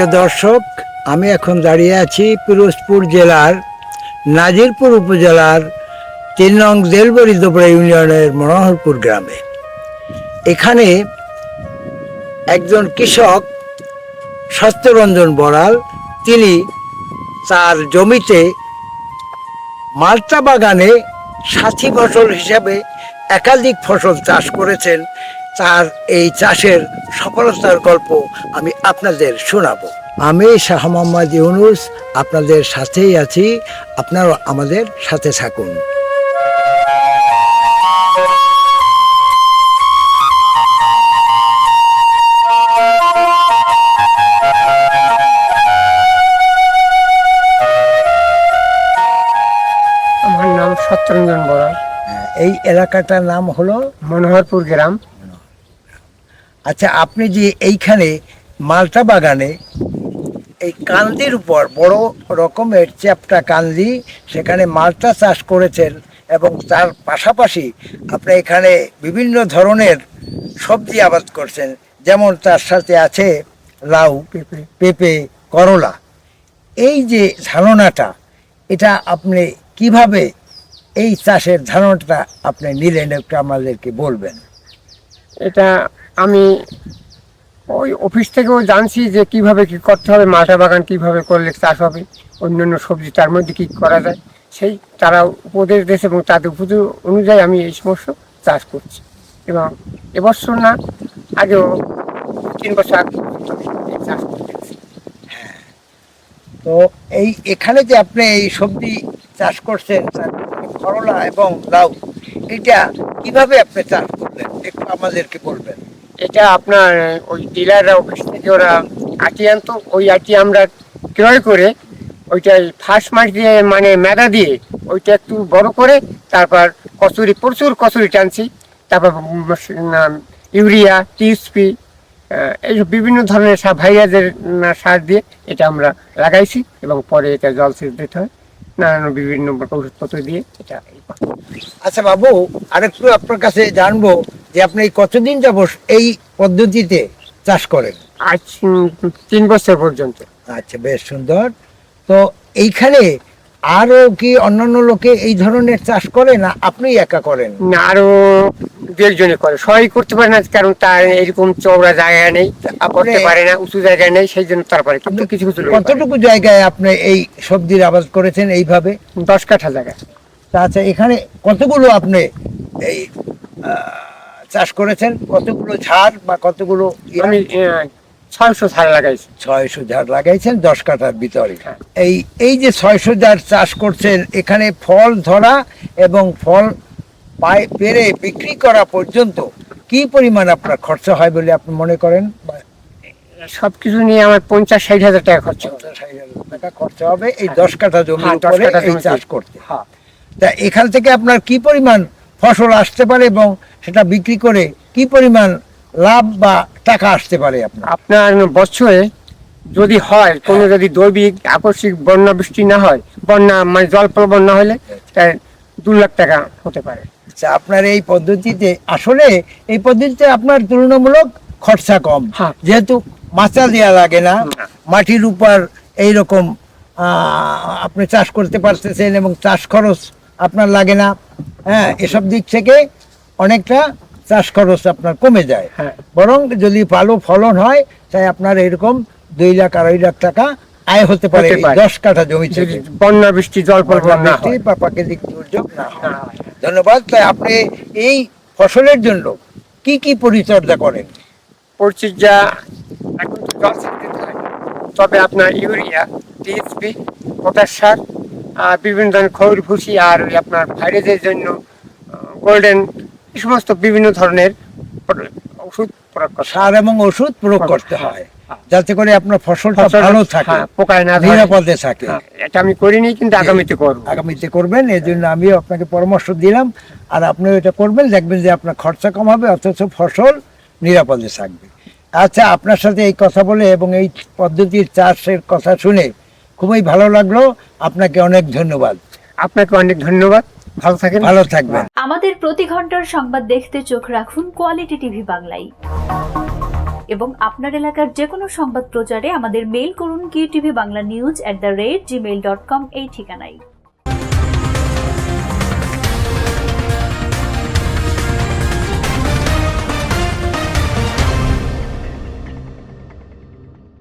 প্রিয় দর্শক, আমি এখন দাঁড়িয়ে আছি পিরোজপুর জেলার নাজিরপুর উপজেলার তিন নং দেলবরি দোবরা ইউনিয়নের মনোহরপুর গ্রামে। এখানে একজন কৃষক সত্যরঞ্জন বড়াল, তিনি তার জমিতে মালটা বাগানে সাথী ফসল হিসাবে একাধিক ফসল চাষ করেছেন। তার এই চাষের সফলতার গল্প আমি আপনাদের শোনাবো। আমি শাহ মোহাম্মদ ইউনুস আপনাদের সাথেই আছি। আপনারা আমাদের সাথে থাকুন। আমার নাম সত্যরঞ্জন এই এলাকাটার নাম হলো মনোহরপুর গ্রাম। আচ্ছা আপনি যে এইখানে মালটা বাগানে, এই কান্দির উপর, বড় রকমের চ্যাপটা কান্দি, সেখানে মালটা চাষ করেছেন এবং তার পাশাপাশি আপনি এখানে বিভিন্ন ধরনের সবজি আবাদ করছেন, যেমন তার সাথে আছে লাউ, পেঁপে পেঁপে, করলা। এই যে ধারণাটা, এটা আপনি কীভাবে এই চাষের ধারণাটা আপনি নিলেন, একটু আমাদেরকে বলবেন? এটা আমি ওই অফিস থেকেও জানছি যে কীভাবে কি করতে হবে মালটা বাগান কীভাবে করলে চাষ হবে, অন্যান্য সবজি তার মধ্যে কী করা যায়, সেই তারা উপদেশ দিয়েছে এবং তাদের উপদেশ অনুযায়ী আমি এই সমস্ত চাষ করছি। এবং এবছর না, আগেও তিন বছর আগে চাষ করতেছি তো এই এখানে যে আপনি এই সবজি চাষ করছেন করলা এবং লাউ এটা কীভাবে আপনি চাষ করলেন? একটু আমাদেরকে বলবেন। এটা আপনার ওই ডিলাররা অফিস থেকে ওরা আটি আনতো। ওই আটি আমরা ক্রয় করে ওইটা ফার্স্ট মাস দিয়ে মানে মেদা দিয়ে ওইটা একটু বড় করে তারপর কচুরি প্রচুর কচুরি টানছি। তারপর ইউরিয়া টিএসপি এইসব বিভিন্ন ধরনের সার উম, সার দিয়ে এটা আমরা লাগাইছি এবং পরে এটা জল সেচ দিতে হয়। নানান বিভিন্ন ওষুধপত্র দিয়ে এটা। আচ্ছা বাবু আরেকটু আপনার কাছে জানব যে আপনি এই কতদিন যাব এই পদ্ধতিতে চাষ করেন? আজ তিন বছর পর্যন্ত। আচ্ছা বেশ সুন্দর। তো এইখানে আরও কি অন্যান্য লোকে এই ধরনের চাষ করে না আপনি একা করেন? না আরও দু একজনে করে। সবাই করতে পারে না কারণ তার এরকম চওড়া জায়গা নেই করতে পারে না উঁচু জায়গা নেই সেই জন্য তারপরে কিন্তু কিছু কিছু কতটুকু জায়গায় আপনি এই সবজির আবাদ করেছেন এইভাবে? দশ কাঠা জায়গা। আচ্ছা এখানে কতগুলো আপনি এই আহ, চাষ করেছেন? কতগুলো ঝাড় বা কতগুলো আমি ছয়শো ঝাড় লাগাইছি। ছয়শো ঝাড় লাগাইছেন দশ কাঠার ভিতরে। হ্যাঁ। এই এই যে ছয়শো ঝাড় চাষ করছেন এখানে ফল ধরা এবং ফল পায় পেরে বিক্রি করা পর্যন্ত কি পরিমাণ আপনার খরচা হয় বলে আপনি মনে করেন? সব কিছু নিয়ে আমার পঞ্চাশ ষাট হাজার টাকা খরচা। পঞ্চাশ ষাট হাজার টাকা খরচা হবে এই দশ কাঠা জমির হ্যাঁ, দশ কাঠা এই জমিতে। চাষ করতে। হ্যাঁ। তা এখান থেকে আপনার কি পরিমাণ ফসল আসতে পারে এবং সেটা বিক্রি করে কি পরিমাণ লাভ বা টাকা আসতে পারে আপনার আপনার বছরে যদি হয় কোনো যদি দৈবিক আকস্মিক বন্যা বৃষ্টি না হয় বন্যা মানে জল প্রবণ না হলে তাই দু লাখ টাকা হতে পারে আচ্ছা আপনার এই পদ্ধতিতে আসলে এই পদ্ধতিতে আপনার তুলনামূলক খরচা কম হ্যাঁ। যেহেতু মাচা দেওয়া লাগে না না। মাটির উপর এইরকম আপনি চাষ করতে পারতেছেন এবং চাষ খরচ আপনার লাগে না। হ্যাঁ এসব দিক থেকে অনেকটা চাষ খরচ আপনার কমে যায়। হ্যাঁ। বরং যদি ভালো ফলন হয় তাই আপনার এরকম দুই লাখ আড়াই লাখ টাকা আয় হতে পারে। দশ কাঠা জমি থেকে। বন্যা বৃষ্টি জল বৃষ্টি বা প্রাকৃতিক দুর্যোগ না। ধন্যবাদ। তাই আপনি এই ফসলের জন্য কি কি পরিচর্যা করেন? পরিচর্যা এখন তো জল তবে আপনার ইউরিয়া টিএসপি পটাশ সার আর বিভিন্ন ধরনের খৈর ভুসি আর ওই আপনার ভাইরাসের জন্য গোল্ডেন এই সমস্ত বিভিন্ন ধরনের ওষুধ প্রয়োগ করা হয়। সার এবং ওষুধ প্রয়োগ করতে হয়। যাতে করে আপনার ফসলটা ফসল- ভালো থাকে হ্যাঁ, পোকায় না নিরাপদে থাকে। হ্যাঁ, এটা আমি করিনি কিন্তু আগামীতে করব। আগামীতে করবেন এই জন্য আমিও আপনাকে পরামর্শ দিলাম। আর আপনিও এটা করবেন দেখবেন যে আপনার খরচা কম হবে অথচ ফসল নিরাপদে থাকবে। আচ্ছা আপনার সাথে এই কথা বলে এবং এই পদ্ধতির চাষের কথা শুনে খুবই ভালো লাগল। আপনাকে অনেক ধন্যবাদ। আপনাকে অনেক ধন্যবাদ। ভালো থাকেন। ভালো থাকবেন। আমাদের প্রতি ঘণ্টার সংবাদ দেখতে চোখ রাখুন কোয়ালিটি টিভি বাংলায়। এবং আপনার এলাকার যে কোনো সংবাদ প্রচারে আমাদের মেইল করুন QTV Bangla news at the rate Gmail dot com এই ঠিকানায়।